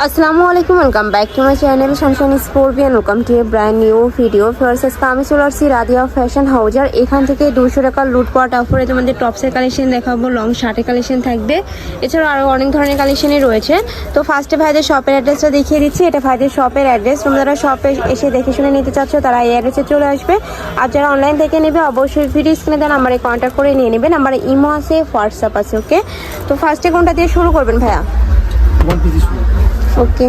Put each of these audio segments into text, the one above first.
আসসালামু আলাইকুম welcome back to my channel sunshine স্পোর্বিয়ান welcome to a brand new video first আজকে আমি চলে আসছি রাদিয়া ফ্যাশন হাউজার এখান থেকে দুশো টাকার লুটপাট অফারে তোমাদের টপসের কালেকশন দেখাবো লং শার্টের কালেকশন থাকবে। এছাড়াও আরও অনেক ধরনের কালেকশনই রয়েছে। তো ফার্স্টে ভাইদের শপের অ্যাড্রেসটা দেখিয়ে দিচ্ছি। এটা ভাইদের শপের অ্যাড্রেস তোমরা শপে এসে দেখে শুনে নিতে চাচ্ছ, তারা এই অ্যাড্রেসে চলে আসবে। আর যারা অনলাইন থেকে নেবে, অবশ্যই ভিডিও স্ক্রিনে দেওয়া নাম্বারে কন্ট্যাক্ট করে নিয়ে নেবেন নাম্বারে ইমো আছে হোয়াটসঅ্যাপ আছে ওকে তো ফার্স্টে কোনটা দিয়ে শুরু করবেন ভাইয়া? ওকে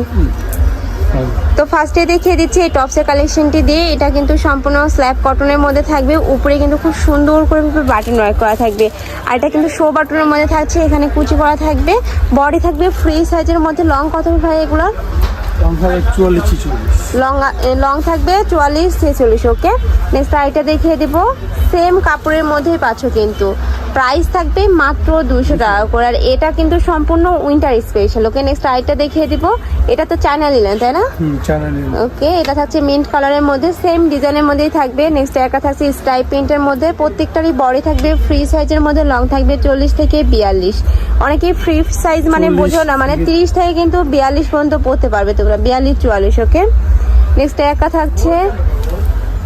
তো ফার্স্টে দেখিয়ে দিচ্ছি এই টপসের কালেকশনটি দিয়ে। এটা কিন্তু সম্পূর্ণ স্ল্যাব কটনের মধ্যে থাকবে। উপরে কিন্তু খুব সুন্দর করে বাটন ওয়ার্ক করা থাকবে। আর এটা কিন্তু শো বাটনের মধ্যে থাকছে। এখানে কুচি করা থাকবে। বডি থাকবে ফ্রি সাইজের মধ্যে লং কত ভাই এগুলো লং থাকবে চুয়াল্লিশ লং থাকবে চুয়াল্লিশ ছেচল্লিশ ওকে? নেক্সট আইটা দেখিয়ে দিব। সেম কাপড়ের মধ্যেই পাচ্ছ কিন্তু। প্রাইস থাকবে মাত্র দুশো টাকা করে। আর এটা কিন্তু সম্পূর্ণ উইন্টার স্পেশাল ওকে? নেক্সট আইটা দেখিয়ে দিব। এটা তো চায়না নিলেন তাই না? ওকে এটা থাকছে মিন্ট কালারের মধ্যে। সেম ডিজাইনের মধ্যেই থাকবে। নেক্সট একটা থাকছে স্টাইপ প্রিন্টের মধ্যে। প্রত্যেকটারই বডি থাকবে ফ্রি সাইজের মধ্যে। লং থাকবে চল্লিশ থেকে বিয়াল্লিশ। অনেকেই ফ্রি সাইজ মানে 40 বোঝো না মানে তিরিশ থেকে কিন্তু বিয়াল্লিশ পর্যন্ত পড়তে পারবে। তোমরা বিয়াল্লিশ চুয়াল্লিশ, ওকে? নেক্সট একা থাকছে।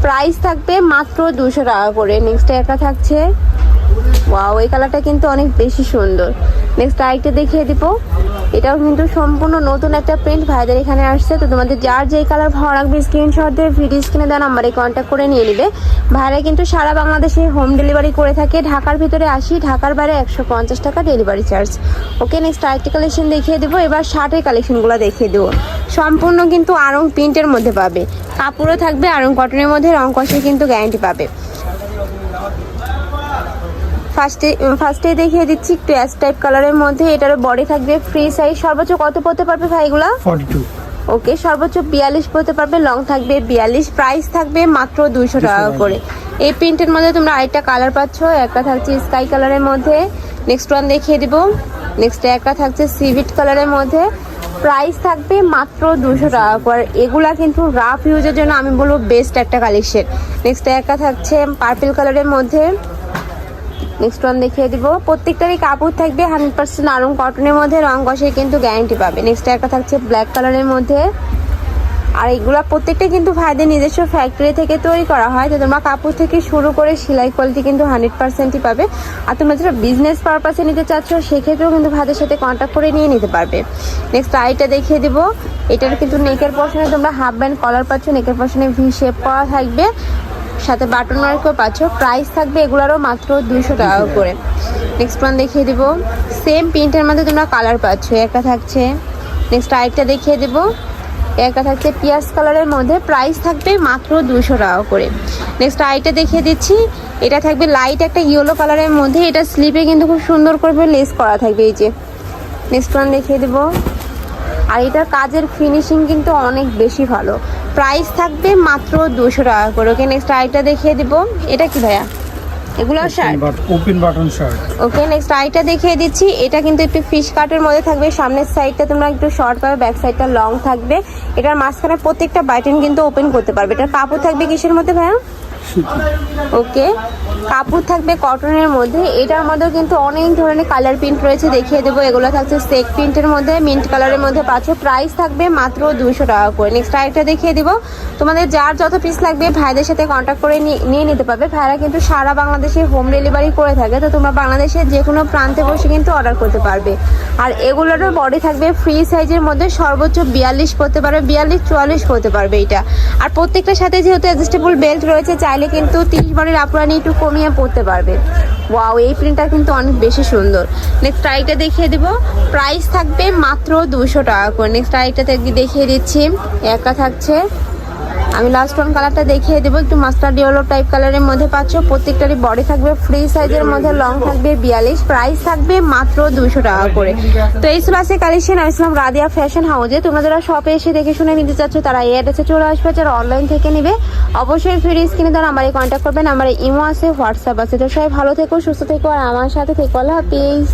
প্রাইস থাকবে মাত্র দুশো টাকা করে। নেক্সট একা থাকছে। ওয়াও এই কালারটা কিন্তু অনেক বেশি সুন্দর। নেক্সট আরেকটা দেখিয়ে দিব। এটাও কিন্তু সম্পূর্ণ নতুন একটা প্রিন্ট ভাইদের এখানে আসছে। তো তোমাদের যার যেই কালার ভালো লাগবে স্ক্রিনশট দিয়ে ভিডিও স্ক্রিনে দেওয়া নাম্বারে কন্ট্যাক্ট করে নিয়ে নিবে। ভাইরা কিন্তু সারা বাংলাদেশে হোম ডেলিভারি করে থাকে। ঢাকার ভিতরে আসি, ঢাকার বাইরে একশো পঞ্চাশ টাকা ডেলিভারি চার্জ ওকে নেক্সট আরেকটা কালেকশন দেখিয়ে দেবো। এবার শার্টের কালেকশনগুলো দেখিয়ে দেবো। সম্পূর্ণ কিন্তু আরং প্রিন্টের মধ্যে পাবে। কাপড়ও থাকবে আরং কটনের মধ্যে রং কষে কিন্তু গ্যারান্টি পাবে। ফার্স্টে ফার্স্টে দেখিয়ে দিচ্ছি একটু অ্যাশ টাইপ কালারের মধ্যে। এটার বডি থাকবে ফ্রি সাইজ সর্বোচ্চ কত পড়তে পারবে ভাই এগুলা? ফর্টি ওকে সর্বোচ্চ বিয়াল্লিশ পড়তে পারবে। লং থাকবে বিয়াল্লিশ। প্রাইস থাকবে মাত্র দুইশো টাকা টাকা। করে। এই প্রিন্টের মধ্যে তোমরা আরেকটা কালার পাচ্ছ। একটা থাকছে স্কাই কালারের মধ্যে। নেক্সট ওয়ান দেখিয়ে দিব। নেক্সট একটা থাকছে সিভিট কালারের মধ্যে। প্রাইস থাকবে মাত্র দুশো টাকা। করে এগুলা কিন্তু রাফ ইউজের জন্য আমি বলব বেস্ট একটা কালেকশন নেক্সট একটা থাকছে পার্পেল কালারের মধ্যে। নেক্সট ওয়ান দেখিয়ে দিব। প্রত্যেকটারই কাপড় থাকবে হান্ড্রেড পার্সেন্ট আরং কটনের মধ্যে, রং কষে কিন্তু গ্যারেন্টি পাবে। নেক্সট একটা থাকছে ব্ল্যাক কালারের মধ্যে। আর এগুলা প্রত্যেকটা কিন্তু ভাইদের নিজস্ব ফ্যাক্টরি থেকে তৈরি করা হয়। তো তোমরা কাপড় থেকে শুরু করে সেলাই কোয়ালিটি কিন্তু হান্ড্রেড পার্সেন্টই পাবে। আর তোমরা যারা বিজনেস পারপাসে নিতে চাচ্ছ, সেক্ষেত্রেও কিন্তু ভাইদের সাথে কন্ট্যাক্ট করে নিয়ে নিতে পারবে। নেক্সট আইটা দেখিয়ে দিব। এটার কিন্তু নেকের পশনে তোমরা হাফ ব্যান্ড কলার পাচ্ছ নেকের পশনে ভি শেপ করা থাকবে। সাথে বাটন ওয়ার্কও পাচ্ছ। প্রাইস থাকবে এগুলোরও মাত্র দুশো টাকা করে। নেক্সট ওয়ান দেখিয়ে দিব। সেম প্রিন্টের মধ্যে তোমরা কালার পাচ্ছ, একটা থাকছে। নেক্সট আরেকটা দেখিয়ে দেবো। একটা থাকছে পিয়াজ কালারের মধ্যে। প্রাইস থাকবে মাত্র দুশো টাকা করে। নেক্সট আইটা দেখিয়ে দিচ্ছি। এটা থাকবে লাইট একটা ইয়েলো কালারের মধ্যে। এটা স্লিপে কিন্তু খুব সুন্দর করে লেস করা থাকবে এই যে। নেক্সট ওয়ান দেখিয়ে দেবো। আর এটার কাজের ফিনিশিং কিন্তু অনেক বেশি ভালো। প্রাইস থাকবে মাত্র দুশো টাকা করে। ওকে নেক্সট আইটা দেখিয়ে দেবো। এটা কি ভাইয়া? এগুলো shirt open button shirt okay next আইটা দেখিয়ে দিচ্ছি। এটা কিন্তু একটু ফিশ কাটের মধ্যে থাকবে। সামনের সাইডটা তোমরা একটু শর্ট পাবে ব্যাক সাইডটা লং থাকবে। এটার মাঝখানে প্রত্যেকটা বাটন কিন্তু ওপেন করতে পারবে। এটার কাপড় থাকবে কিসের মধ্যে ভাইয়া? ওকে। কাপড় থাকবে কটনের মধ্যে। এটার মধ্যেও কিন্তু অনেক ধরনের কালার প্রিন্ট রয়েছে, দেখিয়ে দেবো। এগুলো থাকছে সেক প্রিন্টের মধ্যে মিন্ট কালারের মধ্যে পাচ্ছ। প্রাইস থাকবে মাত্র দুশো টাকা করে। নেক্সট আরেকটা দেখিয়ে দিব। তোমাদের যার যত পিস লাগবে, ভাইদের সাথে কন্ট্যাক্ট করে নিয়ে নিতে পারবে। ভাইরা কিন্তু সারা বাংলাদেশে হোম ডেলিভারি করে থাকে, তো তোমরা বাংলাদেশের যে কোনো প্রান্তে বসে কিন্তু অর্ডার করতে পারবে। আর এগুলোরও বডি থাকবে ফ্রি সাইজের মধ্যে, সর্বোচ্চ বিয়াল্লিশ করতে পারবে, বিয়াল্লিশ চুয়াল্লিশ করতে পারবে এটা। আর প্রত্যেকটার সাথে যেহেতু অ্যাডজাস্টেবল বেল্ট রয়েছে চাইলে কিন্তু তিরিশ বারের আপুরানি একটু কমিয়ে পড়তে পারবে। ওয়াও এই প্রিন্টটা কিন্তু অনেক বেশি সুন্দর। নেক্সট আইটা দেখিয়ে দিব। প্রাইস থাকবে মাত্র দুশো টাকা করে। নেক্সট আইটা দেখিয়ে দিচ্ছি। একা থাকছে। আমি লাস্ট ওয়ান কালারটা দেখিয়ে দেবো। একটু মাস্টার ডিওলো টাইপ কালারের মধ্যে পাচ্ছ। প্রত্যেকটারই বডি থাকবে ফ্রি সাইজের মধ্যে লং থাকবে বিয়াল্লিশ। প্রাইস থাকবে মাত্র দুশো টাকা করে। তো এই সুলাসে কালেকশন আমি ইসলাম রাদিয়া ফ্যাশন হাউজে তোমরা যারা শপে এসে দেখে শুনে নিতে চাচ্ছ, তারা এই অ্যাড্রেসে চলে আসবে। যারা অনলাইন থেকে নিবে অবশ্যই ফ্রি স্ক্রিনে তারা আমারে কন্ট্যাক্ট করবেন। আমার ইমো আছে হোয়াটসঅ্যাপ আছে। তো সবাই ভালো থেকো, সুস্থ থেকো, আর আমার সাথে থেকো। আল্লাহ হাফিজ।